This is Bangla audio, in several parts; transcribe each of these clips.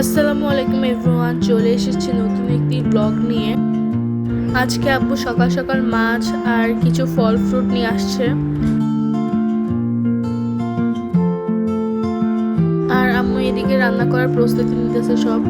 আসসালামু আলাইকুম এভরিওয়ান, চলে এসেছি নতুন একটি ব্লগ নিয়ে। আজকে আব্বু সকাল সকাল মাছ আর কিছু ফল ফ্রুট নিয়ে আসছে। আর আম্মু এদিকে রান্না করার প্রস্তুতি নিতেছে সব।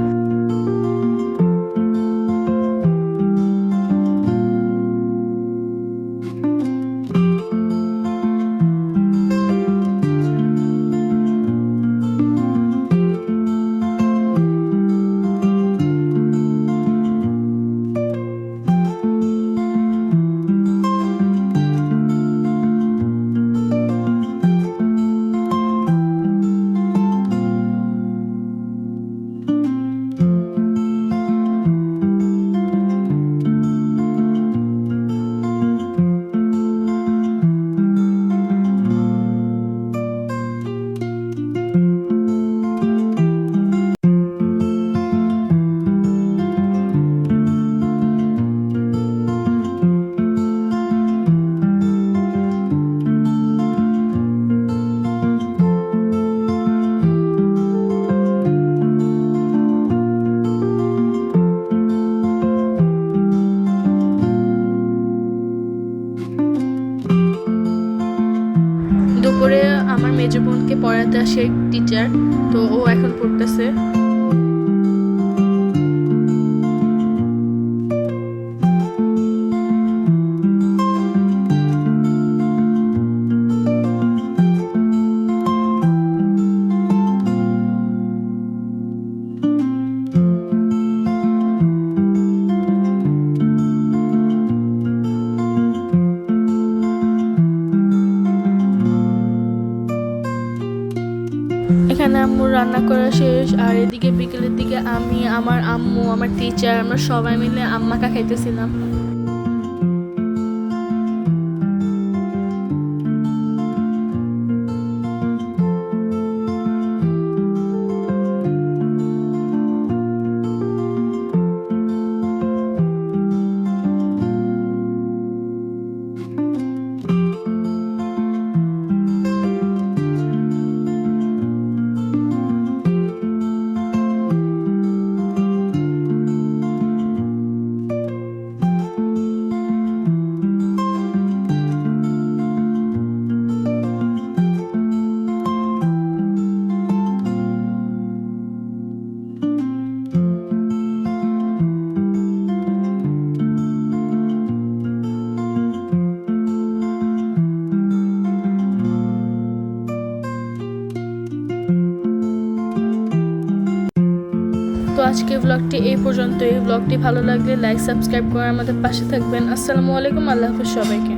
দুপুরে আমার মেজো বোনকে পড়াতে আসে টিচার তো ও এখন পড়তেছে। এখানে আম্মু রান্না করা শেষ, আর এদিকে বিকেলের দিকে আমি, আমার আম্মু, আমার টিচার আমরা সবাই মিলে আম্মাকা খাইতেছিলাম। তো আজকে ব্লগটি এই পর্যন্ত এই ব্লগটি ভালো লাগলে লাইক সাবস্ক্রাইব করে আমাদের পাশে থাকবেন। আসসালামু আলাইকুম, আল্লাহ হাফিজ সবাইকে।